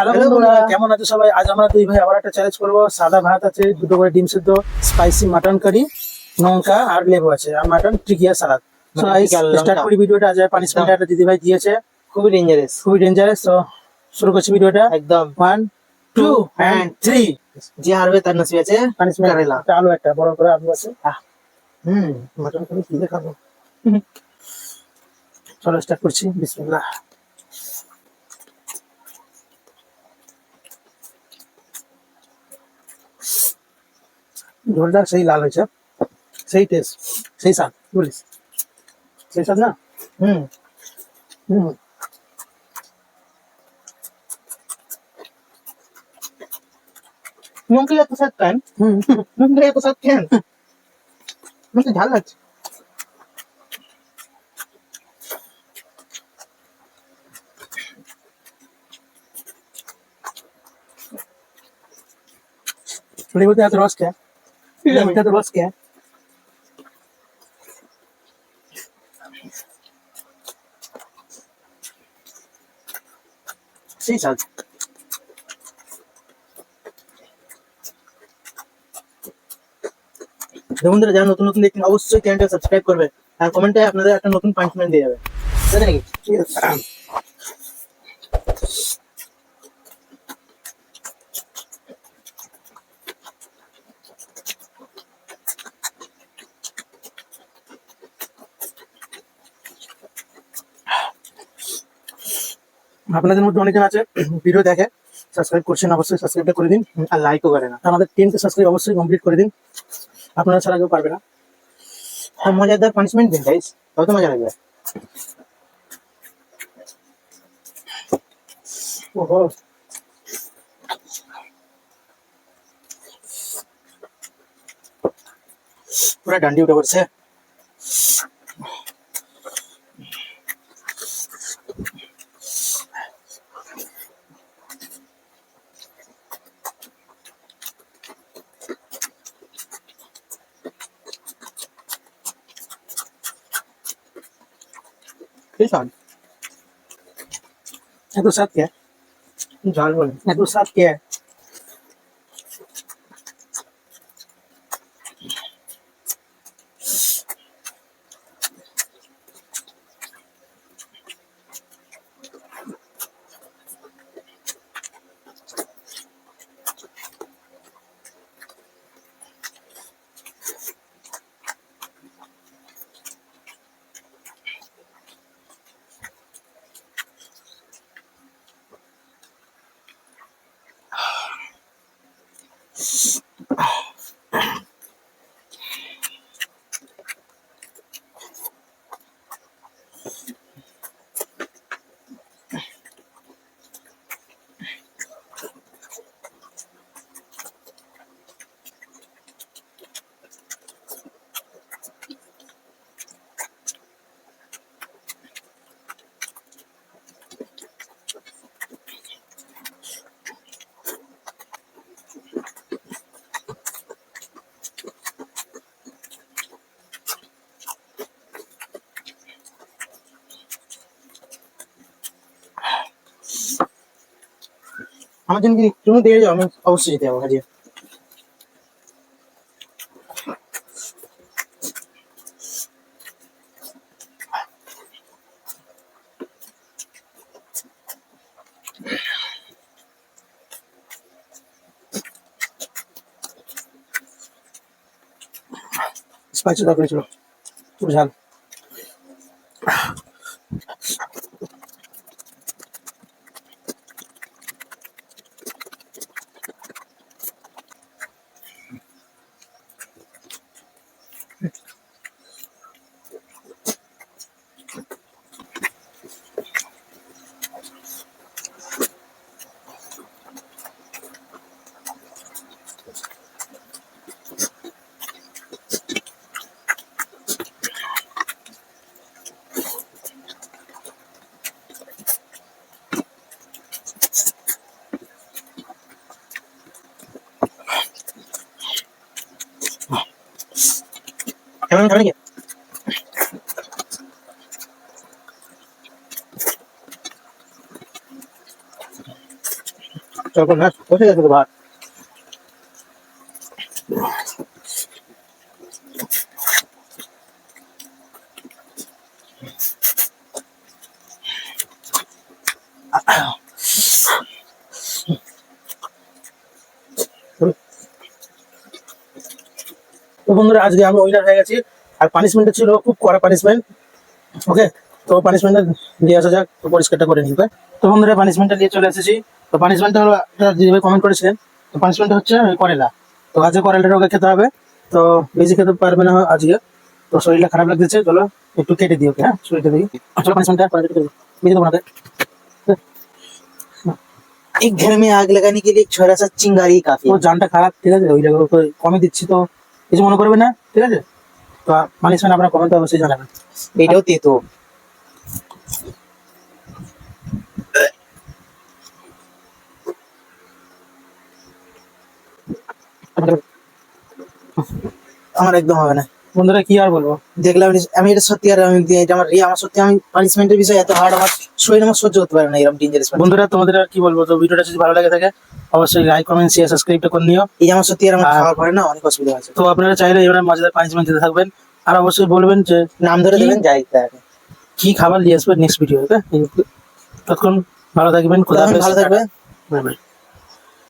Hello বন্ধুরা। কেমন আছো সবাই? আজ আমরা দুই ভাই আবার একটা চ্যালেঞ্জ করব। সাদা ভাত আছে দুটো করে ডিম সিদ্ধ স্পাইসি মাটন কারি লঙ্কা আর লেবু আছে। আর মাটন টিকিয়া সালাদ লঙ্কা। স্টার্ট করি ভিডিওটা। আজ পানিশমেন্ট একটা দিদি ভাই দিয়েছে। খুবই ডেঞ্জারাস খুবই ডেঞ্জারাস তো শুরু করছি ভিডিওটা। একদম। ওয়ান টু অ্যান্ড থ্রি যে হারবে তার নসিব আছে পানিশমেন্ট। একটা আলু একটা বড় করে আলু আছে। হুম মাটন কারি কি খাব চলো স্টার্ট করছি। বিসমিল্লাহ। ঝোলটা সেই লাল হয়েছে সেই টেস্ট সেই স্বাদ বলিস সেই স্বাদ না হুম হুম লঙ্কা এত স্বাদ কেন হুম লঙ্কা এত স্বাদ কেন আমার তো ঝাল লাগছে লেবুতে এত রস কে লেবুতে এত রস কে সেই স্বাদ বন্ধুরা যারা নতুন নতুন দেখছেন অবশ্যই চ্যানেলটা সাবস্ক্রাইব করবে। আর কমেন্টে আপনাদের একটা নতুন পানিশমেন্ট দিয়ে যাবে। তাই নাকি? আপনাদের মধ্যে অনেকজন আছে, ভিডিও দেখে সাবস্ক্রাইব করছেন অবশ্যই সাবস্ক্রাইবটা করে দিন আর লাইকও করে না। আমাদের টেনকে সাবস্ক্রাইব অবশ্যই কমপ্লিট করে দিন, আপনারা ছাড়া কেউ পারবে না। আর মজাদার পানিশমেন্ট দিন গাইস তত মজা লাগবে? পুরো ডান্ডি উঠে পড়ছে। সেই স্বাদ এত স্বাদ কে ঝাল বলে এত স্বাদ কে oh. আমার জন্য কি তুমি দিয়ে যাও আমি অবশ্যই যেতে যাব কাজে স্পাইসি দরকার ছিল খুব ঝাল কেমন খাবে নাকি তো বন্ধুরা, আজকে আমি উইনার হয়ে গেছি। আর পানিশমেন্টটা ছিল খুব কড়া পানিশমেন্ট ওকে তো পানিশমেন্টটা দিয়ে আসা যাক পরিষ্কারটা করে নিবে তো বন্ধুরা পানিশমেন্টটা দিয়ে চলে এসেছি। তো পানিশমেন্টটা হলো আপনারা যেভাবে কমেন্ট করেছিলেন তো পানিশমেন্ট হচ্ছে ওই করেলা তো আজকে করেলাটা ওকে খেতে হবে তো বেশি খেতে পারবে না আজকে তো শরীরটা খারাপ লাগতেছে চলো একটু কেটে দিই ওকে হ্যাঁ শরীরটা দিই চলো পানিশমেন্টটা কেটে দিই বেশি দেবো না ওকে। एक घर में आग लगाने के लिए एक छोटा सा चिंगारी ही काफी তো জানটা খারাপ ঠিক আছে ওই জায়গায় ওকে কমে দিচ্ছি তো কিছু মনে করবে না ঠিক আছে তো পানিশমেন্ট আপনার কমেন্টে অবশ্যই জানাবেন है এটাও তেতো আমার একদম হবে না। বন্ধুরা কি আর বলব? দেখলাম আমি এটা সত্যি আর আমি এটা আমার আমার সত্যি আমি পানিশমেন্টের বিষয় এত হার্ড আমার শরীর আমার সহ্য করতে পারে না এরকম ডেঞ্জারাস বন্ধুরা তোমাদের আর কি বলব? তো ভিডিওটা যদি ভালো লাগে থাকে অবশ্যই লাইক কমেন্ট শেয়ার সাবস্ক্রাইবটা করে নিও। এই আমার সত্যি আর আমার খাওয়ার পরে না অনেক অসুবিধা আছে তো আপনারা চাইলে এবার মজাদার পানিশমেন্ট দিতে থাকবেন। আর অবশ্যই বলবেন যে নাম ধরে? দেবেন যাই কি খাবার নিয়ে আসবে নেক্সট ভিডিও ততক্ষণ ভালো থাকবেন ভালো থাকবে বাই বাই